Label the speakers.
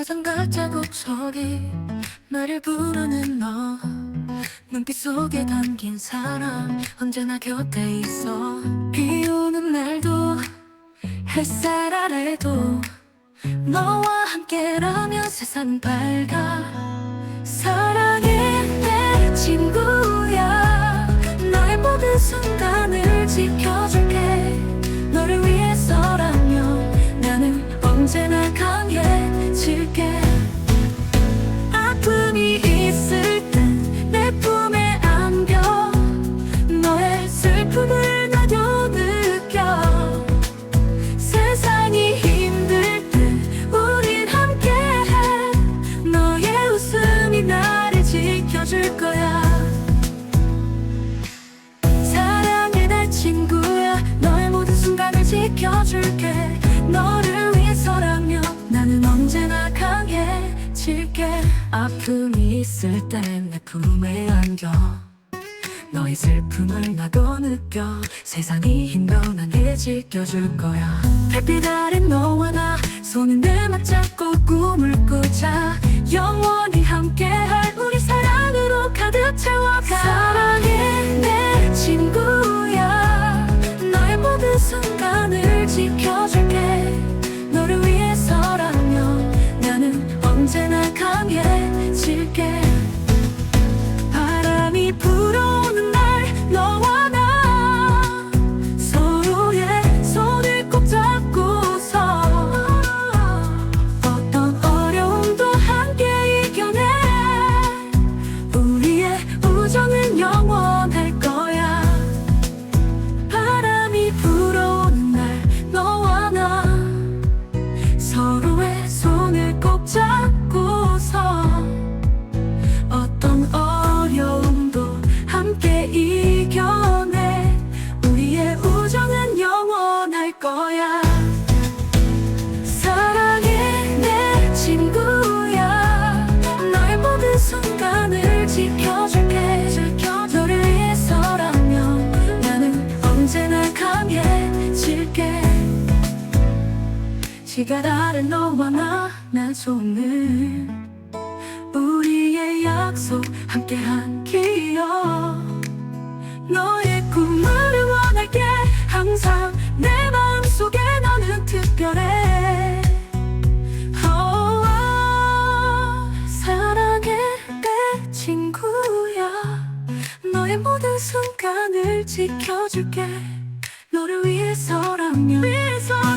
Speaker 1: 자전거 자국 소리 나를 부르는 너. 눈빛 속에 담긴 사랑 언제나 곁에 있어. 비 오는 날도 햇살 아래도 너와 함께라면 세상은 밝아. 사랑해 내 친구야. 너의 모든 순간을 지켜 줄 거야. 사랑해 내 친구야. 너의 모든 순간을 지켜줄게. 너를 위해서라면 나는 언제나 강해질게. 아픔이 있을 때내 품에 안겨. 너의 슬픔을 나도 느껴. 세상이 힘들어 난내 지켜줄 거야. 별빛 아래 너와 나 손을 지켜줄게. 너를 위해서라면 나는 언제나 강해질게 시가 나를 너와 나 난 손을 우리의 약속 함께한 기억. 너의 꿈을 원할게. 항상 내 마음속에 너는 특별해. 모든 순간을 지켜줄게. 너를 위해서라면. 위해서.